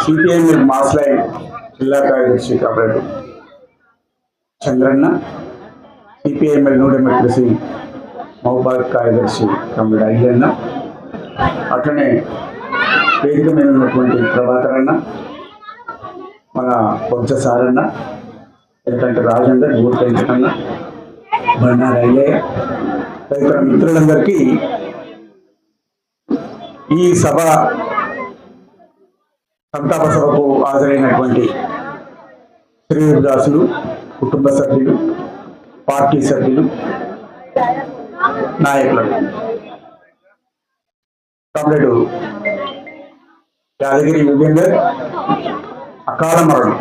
CPM mass జిల్లా కార్యదర్శి కాబట్టి చంద్రన్న సిపిఐఎంఎల్ న్యూ కలిసి మహబాద్ కార్యదర్శి కమ్రేడ్ అయ్యన్న అట్లనే వేదిక మీద ఉన్నటువంటి ప్రభాకర్ అన్న మన బొజ్జ సారన్న ఎందుకంటే రాజేందర్ ఊరు వెంకటన్న బండారు అయ్యయ్య తదితర మిత్రులందరికీ ఈ సభ సంతాప సభకు హాజరైనటువంటి శ్రీదాసులు కుటుంబ సభ్యులు పార్టీ సభ్యులు నాయకులు. కామ్రేడు యాదగిరి యుగేందర్ అకాల మరణం.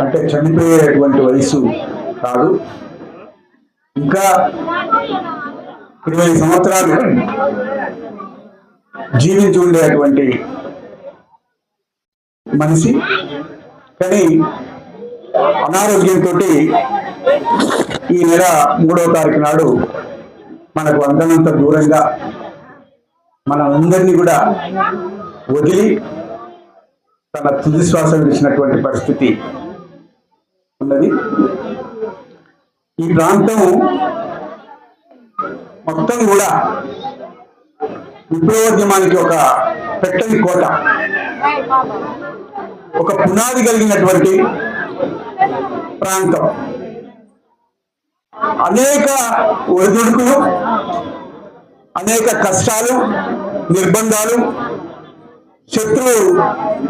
అంటే చనిపోయేటువంటి వయసు కాదు. ఇంకా ఇరవై సంవత్సరాలు జీవించి ఉండేటువంటి మనిషి. కానీ అనారోగ్యంతో ఈ నెల మూడవ తారీఖు నాడు మనకు అందనంత దూరంగా మన అందరినీ కూడా వదిలి తన తుది శ్వాస విడిచినటువంటి పరిస్థితి ఉన్నది. ఈ ప్రాంతం మొత్తం కూడా విప్లవోద్యమానికి ఒక పెట్టని కోట. ఒక పునాది కలిగినటువంటి ప్రాంతం. అనేక ఒడిదుడుకులు అనేక కష్టాలు నిర్బంధాలు శత్రువు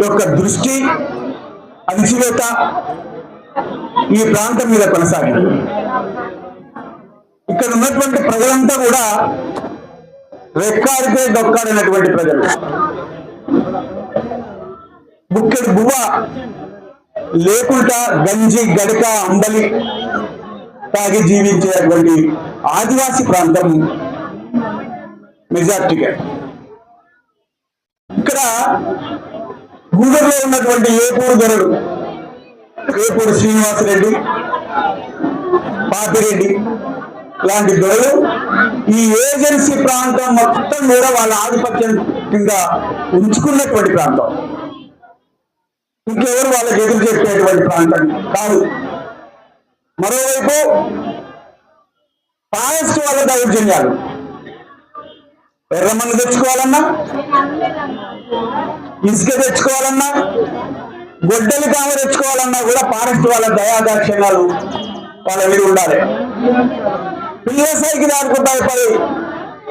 యొక్క దృష్టి అణిచివేత ఈ ప్రాంతం మీద కొనసాగింది. ఇక్కడ ఉన్నటువంటి ప్రజలంతా కూడా రెక్కాడితే డొక్కాడినటువంటి ప్రజలు. బుక్కెడు గువ్వ లేకుండా గంజి గడక అంబలి తాగి జీవించేటువంటి ఆదివాసీ ప్రాంతం మెజార్టీగా ఇక్కడ గూడూరులో ఉన్నటువంటి ఏపూరు దొరడు ఏపూరు శ్రీనివాసరెడ్డి పాపిరెడ్డి లాంటి దొరలు ఈ ఏజెన్సీ ప్రాంతం మొత్తం కూడా వాళ్ళ ఆధిపత్యం కింద ఉంచుకున్నటువంటి ప్రాంతం. ఇంకెవరు వాళ్ళకి ఎదురు చెప్పేటువంటి ప్రాంతం? కాదు. మరోవైపు ఫారెస్ట్ వాళ్ళ దౌర్జన్యాలు. ఎర్రమన్ను తెచ్చుకోవాలన్నా ఇసుక తెచ్చుకోవాలన్నా గొడ్డలి కామ తెచ్చుకోవాలన్నా కూడా ఫారెస్ట్ వాళ్ళ దయాదాక్షిణ్యాలు వాళ్ళ మీద ఉండాలి. పిల్ల సైకి దానికి భయపడి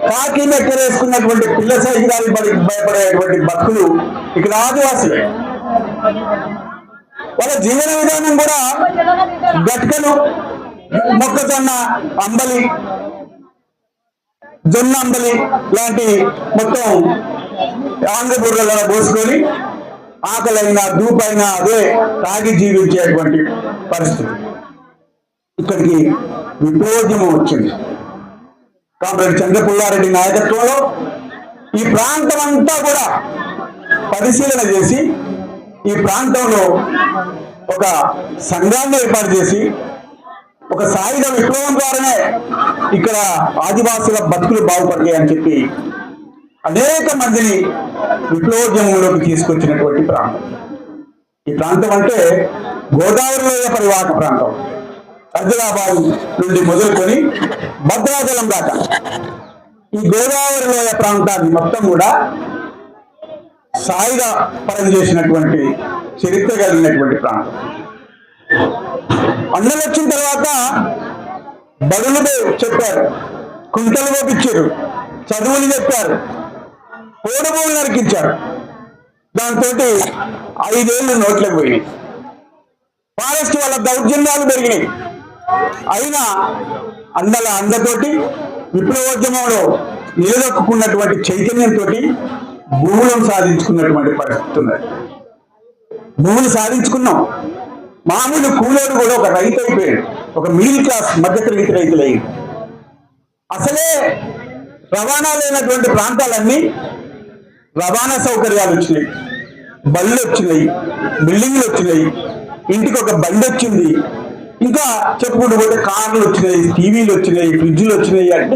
కాకి నెక్కరేసుకున్నటువంటి పిల్లసైకి దానికి పడి భయపడేటువంటి భక్తులు ఇక్కడ ఆదివాసులే. వాళ్ళ జీవన విధానం కూడా గట్కలు మొక్కజొన్న అంబలి జొన్న అంబలి లాంటి మొత్తం ఆంధ్రపూర్లలో పోసుకొని ఆకలైనా దూపైనా అదే తాగి జీవించేటువంటి పరిస్థితి. ఇక్కడికి విప్రోద్యమం వచ్చింది. కామ్రేడ్ చంద్రపుల్లారెడ్డి నాయకత్వంలో ఈ ప్రాంతం అంతా కూడా పరిశీలన చేసి ఈ ప్రాంతంలో ఒక సంఘాన్ని ఏర్పాటు చేసి ఒక సాయుధ విప్లవం ద్వారానే ఇక్కడ ఆదివాసుల బతుకులు బాగుపడతాయి అని చెప్పి అనేక మందిని విప్లవోద్యమంలోకి తీసుకొచ్చినటువంటి ప్రాంతం. ఈ ప్రాంతం అంటే గోదావరిలోయ పరివాహక ప్రాంతం. ఆదిలాబాద్ నుండి మొదలుకొని భద్రాచలం దాకా. ఈ గోదావరి లోయ ప్రాంతాన్ని మొత్తం కూడా సాయుధ పరం చేసినటువంటి చరిత్ర కలిగినటువంటి ప్రాంతం. అన్నలు వచ్చిన తర్వాత బడులు చెప్పారు కుంటలు పంపించారు చదువులు చెప్పారు ఓడబోలు నరికించారు. దాంతో ఐదేళ్ళు నోట్లకు పోయినాయి. ఫారెస్ట్ వాళ్ళ దౌర్జన్యాలు పెరిగినాయి. అయినా అందల అందతోటి విప్లవోద్యమంలో నిలదొక్కున్నటువంటి చైతన్యంతో భూములను సాధించుకున్నటువంటి పరిస్థితి ఉన్నది. భూములు సాధించుకున్నాం. మామూలు కూలోడు కూడా ఒక రైతు అయిపోయాడు. ఒక మిడిల్ క్లాస్ మధ్యతరగతి రైతులు అయ్యాడు అసలే రవాణా లేనటువంటి ప్రాంతాలన్నీ రవాణా సౌకర్యాలు వచ్చినాయి. బళ్ళు వచ్చినాయి బిల్డింగ్లు వచ్చినాయి ఇంటికి ఒక బండి వచ్చింది. ఇంకా చెప్పుకుంటూ పోతే కార్లు వచ్చినాయి టీవీలు వచ్చినాయి ఫ్రిడ్జ్లు వచ్చినాయి అంటే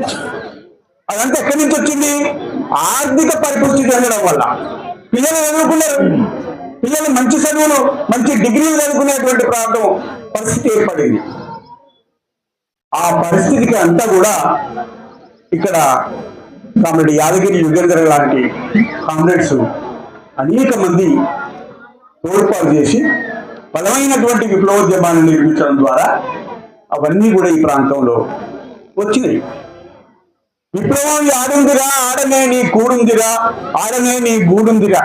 అదంతా ఎక్కడి నుంచి వచ్చింది? ఆర్థిక పరిపుష్టి చెందడం వల్ల పిల్లలు చదువుకున్నారు. పిల్లలు మంచి చదువులు మంచి డిగ్రీలు చదువుకునేటువంటి ప్రాంతం పరిస్థితి ఏర్పడింది. ఆ పరిస్థితికి అంతా కూడా ఇక్కడ కామ్రేడ్ యాదగిరి యుగేంద్ర లాంటి కామ్రేడ్స్ అనేక మంది తోడ్పాటు చేసి బలమైనటువంటి విప్లవోద్యమాన్ని నిర్మించడం ద్వారా అవన్నీ కూడా ఈ ప్రాంతంలో వచ్చినాయి. విప్లవం ఆడుందిరా ఆడనే నీ కూడుందిరా ఆడనే నీ గూడుందిరా.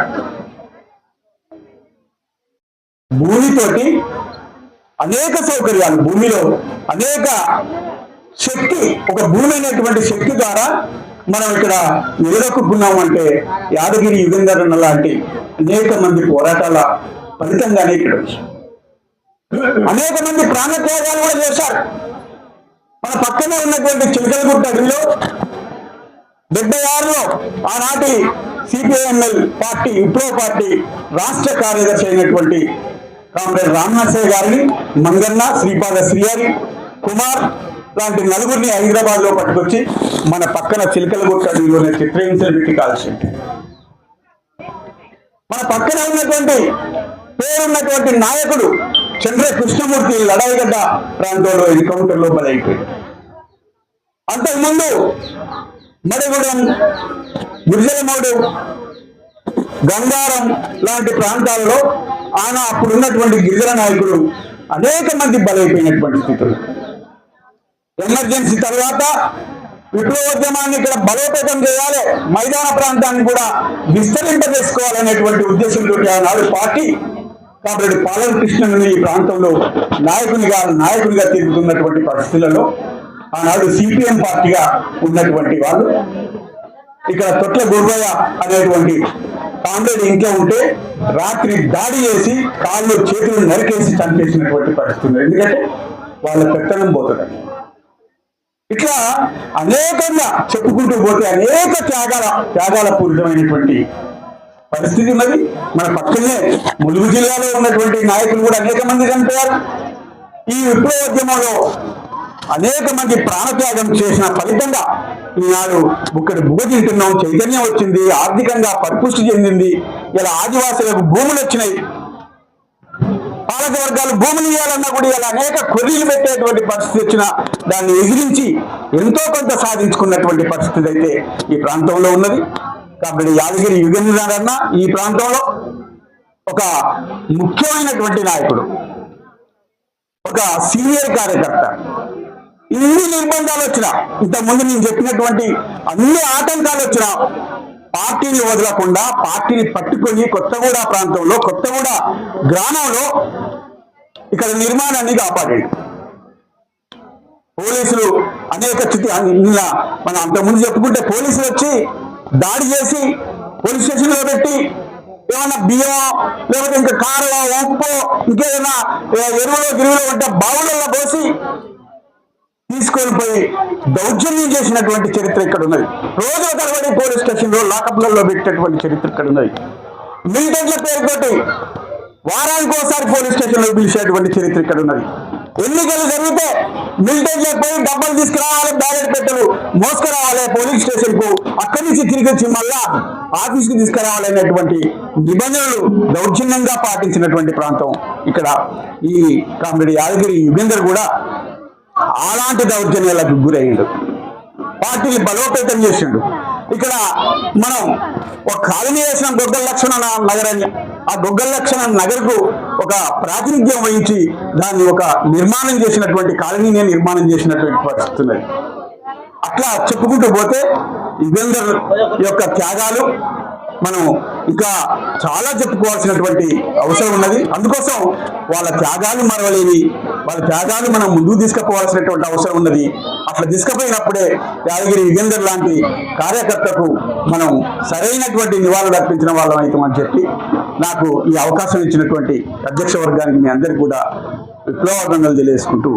భూమితోటి అనేక సౌకర్యాలు భూమిలో అనేక శక్తి ఒక భూమి అనేటువంటి శక్తి ద్వారా మనం ఇక్కడ నిలదొక్కున్నాం అంటే యాదగిరి యుగంధరన్న లాంటి అనేక మంది పోరాటాల ఫలితంగానే ఇక్కడ అనేక మంది ప్రాణత్యాగాలు కూడా చేశారు. మన పక్కనే ఉన్నటువంటి చిలకలగుట్ట అడవిలో డెబ్బై ఆరులో ఆనాటి సిపిఐఎంఎల్ పార్టీ విప్లవ పార్టీ రాష్ట్ర కార్యదర్శి అయినటువంటి కామ్రేడ్ రామ్నాథ్ గారిని మంగన్న శ్రీపాద శ్రీహరి కుమార్ లాంటి నలుగురిని హైదరాబాద్లో పట్టుకొచ్చి మన పక్కన చిలకలగుట్ట అడవిలోనే చిత్రహింసలు పెట్టి కాల్చింది. మన పక్కన ఉన్నటువంటి పేరున్నటువంటి నాయకుడు చంద్ర కృష్ణమూర్తి లడాయిగడ్డ ప్రాంతంలో ఎన్కౌంటర్లో బలైపోయింది. అంతకుముందు మడిగూడెం గురిజలమూడు గంగారం లాంటి ప్రాంతాల్లో ఆయన అప్పుడున్నటువంటి గిరిజన నాయకులు అనేక మంది బలైపోయినటువంటి స్థితులు. ఎమర్జెన్సీ తర్వాత విప్లవోద్యమాన్ని ఇక్కడ బలోపేతం చేయాలి మైదాన ప్రాంతాన్ని కూడా విస్తరింపజేసుకోవాలనేటువంటి ఉద్దేశంతో ఆనాడు పార్టీ కాబట్టి పాలన కృష్ణుని ఈ ప్రాంతంలో నాయకునిగా నాయకునిగా తిరుగుతున్నటువంటి పరిస్థితులలో ఆనాడు సిపిఎం పార్టీగా ఉన్నటువంటి వాళ్ళు ఇక్కడ తొట్ల గుర్రయ్య అనేటువంటి కామ్రేడ్ ఇంట్లో ఉంటే రాత్రి దాడి చేసి కాళ్ళు చేతులు నరికేసి చంపేసినటువంటి పరిస్థితి ఉంది. ఎందుకంటే వాళ్ళ పెత్తనం పోతుంది. ఇట్లా అనేకంగా చెప్పుకుంటూ పోతే అనేక త్యాగాల త్యాగాల పూరితమైనటువంటి పరిస్థితి ఉన్నది. మన పక్కనే ములుగు జిల్లాలో ఉన్నటువంటి నాయకులు కూడా అనేక మంది చనిపోయారు. ఈ విప్లవోద్యమంలో అనేక మంది ప్రాణత్యాగం చేసిన ఫలితంగా ఈనాడు ఇక్కడ బుగ చైతన్యం వచ్చింది. ఆర్థికంగా పరిపుష్టి చెందింది. ఇలా ఆదివాసులకు భూములు వచ్చినాయి. పాలక వర్గాలు భూములు ఇవ్వాలన్నా కూడా ఇలా అనేక కొర్రీలు పెట్టేటువంటి పరిస్థితి వచ్చిన దాన్ని ఎదిరించి ఎంతో కొంత సాధించుకున్నటువంటి పరిస్థితి అయితే ఈ ప్రాంతంలో ఉన్నది. కాబట్టి యాదగిరి యుగేంద్రన్న ఈ ప్రాంతంలో ఒక ముఖ్యమైనటువంటి నాయకుడు. ఒక సీనియర్ కార్యకర్త. ఇన్ని నిర్బంధాలు వచ్చినా ఇంతకుముందు నేను చెప్పినటువంటి అన్ని ఆటంకాలు వచ్చినా పార్టీని వదలకుండా పార్టీని పట్టుకొని కొత్తగూడ ప్రాంతంలో కొత్తగూడ గ్రామంలో ఇక్కడ నిర్మాణాన్ని కాపాడండి. పోలీసులు అనేక స్థితి నిన్న మనం అంతకుముందు చెప్పుకుంటే పోలీసులు వచ్చి దాడి చేసి పోలీస్ స్టేషన్లో పెట్టి ఏమన్నా బియ్యం లేకపోతే ఇంకా కారులో ఉప్పు ఇంకేదైనా ఎరువులో గిరువులో ఉంటే బావులలో పోసి తీసుకొని పోయి దౌర్జన్యం చేసినటువంటి చరిత్ర ఇక్కడ ఉన్నది. రోజుల తరబడి పోలీస్ స్టేషన్లో లాకప్లలో పెట్టినటువంటి చరిత్ర ఇక్కడ ఉన్నది. మిలిటెంట్ల పేరుతోటి వారానికి ఒకసారి పోలీస్ స్టేషన్లో పిలిచేటువంటి చరిత్ర ఇక్కడ ఉన్నది. ఎన్నికలు జరిగితే మిలిటెంట్ల పోయి డబ్బులు తీసుకురావాలి బ్యాలెట్ పెట్టలు మోసుకురావాలి పోలీస్ స్టేషన్కు అక్కడి నుంచి తిరిగి వచ్చి మళ్ళా ఆఫీస్కి నిబంధనలు దౌర్జన్యంగా పాటించినటువంటి ప్రాంతం ఇక్కడ. ఈ కామెడీ యాదగిరి యుగేందర్ కూడా అలాంటి దౌర్జన్యాలకు గురయ్యాడు. పార్టీని బలోపేతం చేసిండు. ఇక్కడ మనం ఒక కాలనీ వేసిన గొగ్గల లక్షణ నగరాన్ని ఆ గొగ్గల లక్షణ నగర్కు ఒక ప్రాతినిధ్యం వహించి దాన్ని ఒక నిర్మాణం చేసినటువంటి కాలనీని నిర్మాణం చేసినటువంటి పరిస్థితున్నది అట్లా చెప్పుకుంటూ పోతే యుగేందర్ యొక్క త్యాగాలు మనం ఇంకా చాలా చెప్పుకోవాల్సినటువంటి అవసరం ఉన్నది. అందుకోసం వాళ్ళ త్యాగాలు మరవలేవి వాళ్ళ త్యాగాలు మనం ముందుకు తీసుకుపోవాల్సినటువంటి అవసరం ఉన్నది. అట్లా తీసుకుపోయినప్పుడే యాదగిరి యుగేందర్ లాంటి కార్యకర్తకు మనం సరైనటువంటి నివాళులు అర్పించిన వాళ్ళం అవుతామని చెప్పి నాకు ఈ అవకాశం ఇచ్చినటువంటి అధ్యక్ష వర్గానికి మీ అందరికీ కూడా విప్లవార్థంగా తెలియజేసుకుంటూ